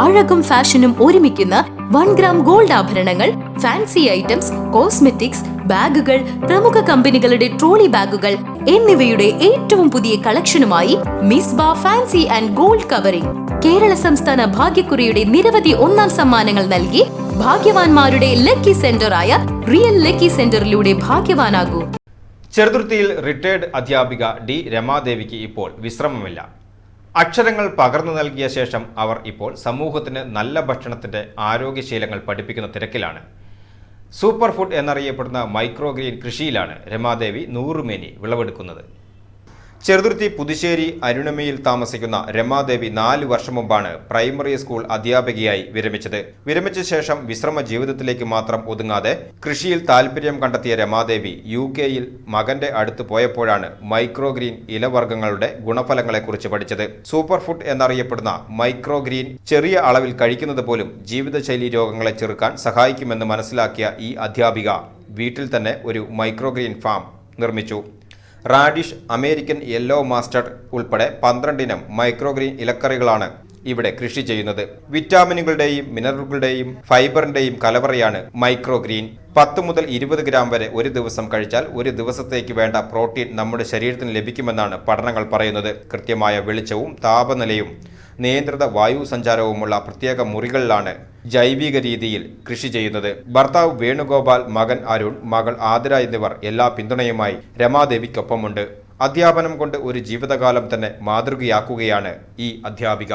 അഴകും ഫാഷനും ഒരുമിക്കുന്ന one gram gold ആഭരണങ്ങൾ ഫാൻസി ഐറ്റംസ് കോസ്മെറ്റിക്സ് ബാഗുകൾ പ്രമുഖ കമ്പനികളുടെ ട്രോളി ബാഗുകൾ എന്നിവയുടെ ഏറ്റവും പുതിയ കളക്ഷനുമായി Misba fancy and gold covering. Kerala സംസ്ഥാന ഭാഗ്യക്കുറിയുടെ നിരവധി ഒന്നാം സമ്മാനങ്ങൾ നൽകി ഭാഗ്യവാന്മാരുടെ ലക്കി സെന്ററായ റിയൽ ലക്കി സെന്ററിലൂടെ ഭാഗ്യവാനാകൂ. ചെറുതുരുത്തിയിൽ റിട്ടയർഡ് അധ്യാപിക ഡി രമാദേവിക്ക് ഇപ്പോൾ വിശ്രമമില്ല. അക്ഷരങ്ങൾ പകർന്നു നൽകിയ ശേഷം അവർ ഇപ്പോൾ സമൂഹത്തിന് നല്ല ഭക്ഷണത്തിന്റെ ആരോഗ്യശീലങ്ങൾ പഠിപ്പിക്കുന്ന തിരക്കിലാണ്. സൂപ്പർ ഫുഡ് എന്നറിയപ്പെടുന്ന മൈക്രോഗ്രീൻ കൃഷിയിലാണ് രമാദേവി നൂറുമേനി വിളവെടുക്കുന്നത്. ചെറുതുരുത്തി പുതുശ്ശേരി അരുണമയിൽ താമസിക്കുന്ന രമാദേവി നാല് വർഷം മുമ്പാണ് പ്രൈമറി സ്കൂൾ അധ്യാപികയായി വിരമിച്ചത്. വിരമിച്ച ശേഷം വിശ്രമ ജീവിതത്തിലേക്ക് മാത്രം ഒതുങ്ങാതെ കൃഷിയിൽ താൽപര്യം കണ്ടെത്തിയ രമാദേവി യു കെയിൽ മകന്റെ അടുത്ത് പോയപ്പോഴാണ് മൈക്രോഗ്രീൻ ഇലവർഗങ്ങളുടെ ഗുണഫലങ്ങളെക്കുറിച്ച് പഠിച്ചത്. സൂപ്പർ ഫുഡ് എന്നറിയപ്പെടുന്ന മൈക്രോഗ്രീൻ ചെറിയ അളവിൽ കഴിക്കുന്നത് പോലും ജീവിതശൈലി രോഗങ്ങളെ ചെറുക്കാൻ സഹായിക്കുമെന്ന് മനസ്സിലാക്കിയ ഈ അധ്യാപിക വീട്ടിൽ തന്നെ ഒരു മൈക്രോഗ്രീൻ ഫാം നിർമ്മിച്ചു. റാഡിഷ് അമേരിക്കൻ യെല്ലോ മാസ്റ്റർഡ് ഉൾപ്പെടെ പന്ത്രണ്ടിനം മൈക്രോഗ്രീൻ ഇലക്കറികളാണ് ഇവിടെ കൃഷി ചെയ്യുന്നത്. വിറ്റാമിനുകളുടെയും മിനറലുകളുടെയും ഫൈബറിന്റെയും കലവറയാണ് മൈക്രോഗ്രീൻ. പത്ത് മുതൽ ഇരുപത് ഗ്രാം വരെ ഒരു ദിവസം കഴിച്ചാൽ ഒരു ദിവസത്തേക്ക് വേണ്ട പ്രോട്ടീൻ നമ്മുടെ ശരീരത്തിന് ലഭിക്കുമെന്നാണ് പഠനങ്ങൾ പറയുന്നത്. കൃത്യമായ വെളിച്ചവും താപനിലയും നിയന്ത്രിത വായു സഞ്ചാരവുമുള്ള പ്രത്യേക മുറികളിലാണ് ജൈവിക രീതിയിൽ കൃഷി ചെയ്യുന്നത്. ഭർത്താവ് വേണുഗോപാൽ മകൻ അരുൺ മകൾ ആതിര എന്നിവർ എല്ലാ പിന്തുണയുമായി രമാദേവിക്കൊപ്പമുണ്ട്. അധ്യാപനം കൊണ്ട് ഒരു ജീവിതകാലം തന്നെ മാതൃകയാക്കുകയാണ് ഈ അധ്യാപിക.